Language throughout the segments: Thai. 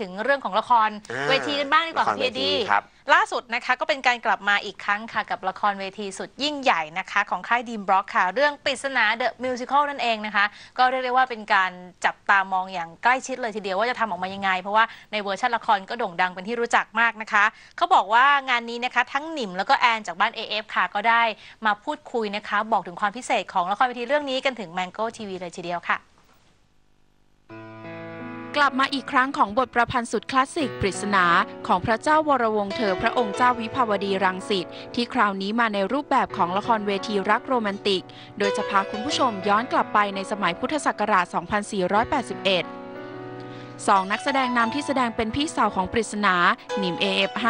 ถึงเรื่องของละครอ่าเวทีกันบ้างดีกว่าละครค่ะพี่เอดีเวทีครับ ล่าสุดนะคะก็เป็นการกลับมาอีกครั้งค่ะ กับละครเวทีสุดยิ่งใหญ่นะคะ ของค่ายดีมบล็อกค่ะ เรื่องปริศนาเดอะมิวสิควลนั่นเองนะคะ ก็เรียกได้ว่าเป็นการจับตามองอย่างใกล้ชิดเลยทีเดียวว่าจะทำออกมายังไง เพราะว่าในเวอร์ชันละครก็โด่งดังเป็นที่รู้จักมากนะคะ เขาบอกว่างานนี้นะคะ ทั้งหนิมแล้วก็แอนจากบ้าน AF ค่ะก็ได้มาพูดคุยนะคะ บอกถึงความพิเศษของละครเวทีเรื่องนี้กันถึง Mango TV เลยทีเดียวค่ะ กลับมาอีกครั้งของบทประพันธ์สุดคลาสสิกปริศนา ของพระเจ้าวรวงเธอพระองค์เจ้าวิภาวดีรังสิตที่คราวนี้มาในรูปแบบของละครเวทีรักโรแมนติก โดยจะพาคุณผู้ชมย้อนกลับไปในสมัยพุทธศักราช 2481สองนักแสดงนำที่แสดงเป็นพี่สาวของปริศนาหนิม AF5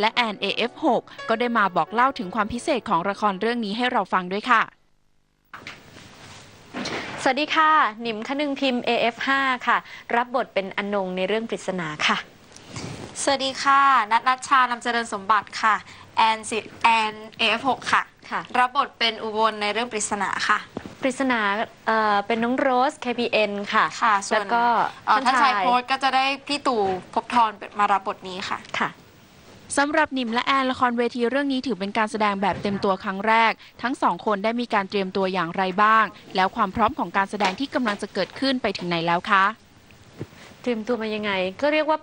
และแอน AF6 ก็ได้มาบอกเล่าถึงความพิเศษของละครเรื่องนี้ให้เราฟังด้วยค่ะ สวัสดีค่ะ หนิมคนึงพิมพ์ AF5 ค่ะ รับบทเป็นอนงในเรื่องปริศนาค่ะ สวัสดีค่ะ นัทนัชชานำเจริญสมบัติค่ะ แอนสิแอนเอฟหกค่ะ ค่ะ รับบทเป็นอุบลในเรื่องปริศนาค่ะ ปริศนาเอ่อเป็นน้องโรส KPN ค่ะ ค่ะส่แล้ววนก็เอ่อท่านชายโค้ดก็จะได้พี่ตู่ภพบทรมารับบทนี้ค่ะ ค่ะ สำหรับหนิมและแอนละครเวทีเรื่องนี้ถือเป็นการแสดงแบบเต็มตัวครั้งแรก ทั้งสองคนได้มีการเตรียมตัวอย่างไรบ้าง แล้วความพร้อมของการแสดงที่กำลังจะเกิดขึ้นไปถึงไหนแล้วคะ เตรียมตัวมายังไง ก็เรียกว่า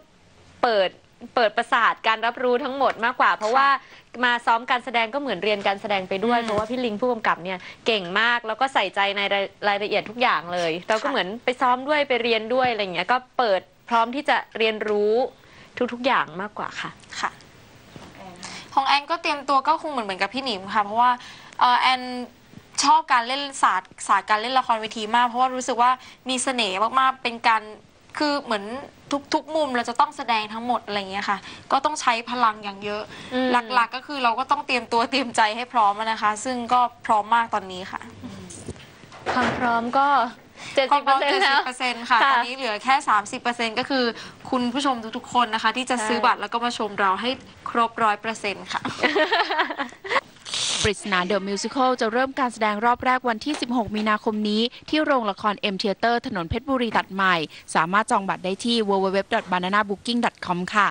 เปิดเปิดประสาทการรับรู้ทั้งหมดมากกว่า เพราะว่ามาซ้อมการแสดงก็เหมือนเรียนการแสดงไปด้วยอืมเพราะว่าพี่ลิงผู้กำกับเนี่ยเก่งมากแล้วก็ใส่ใจในรายรายละเอียดทุกอย่างเลย เราก็ค่ะเหมือนไปซ้อมด้วยไปเรียนด้วยอะไรอย่างเงี้ยก็เปิดพร้อมที่จะเรียนรู้ทุกๆอย่างมากกว่าค่ะค่ะข องแอนก็เตรียมตัวก็คงเหมือนเหมือนกับพี่หนิมค่ะ เพราะว่าเอ่อแอนชอบการเล่นศาสตร์ศาสตร์การเล่นละครเวทีมาก เพราะว่ารู้สึกว่ามีเสน่ห์มากๆเป็นการคือเหมือนทุกทุกมุมเราจะต้องแสดงทั้งหมดอะไรอย่างเงี้ยค่ะ ก็ต้องใช้พลังอย่างเยอะอืมหลักๆก็คือเราก็ต้องเตรียมตัวเตรียมใจให้พร้อมอะนะคะ ซึ่งก็พร้อมมากตอนนี้ค่ะ ความพร้อมก็ เจ็ดควาสิมบพเปร้ออมร์เซ็นต์เจ็ดแล้สิวบเปอร์เซ็นต์ค่ะค่ะ ตอนนี้เหลือแค่สามสิบเปอร์เซ็นต์ก็คือคุณผู้ชมทุกๆคนนะคะ ที่จะใช่ซื้อบัตรแล้วก็มาชมเราให้ครบร้อยเปอร์เซ็นต์ค่ะปริศนาเดอะมิวสิควลจะเริ่มการแสดงรอบแรกวันที่ 16 มีนาคมนี้ ที่โรงละคร M Theater ถนนเพชรบุรีตัดใหม่ สามารถจองบัตรได้ที่ www.bananabooking.com ค่ะ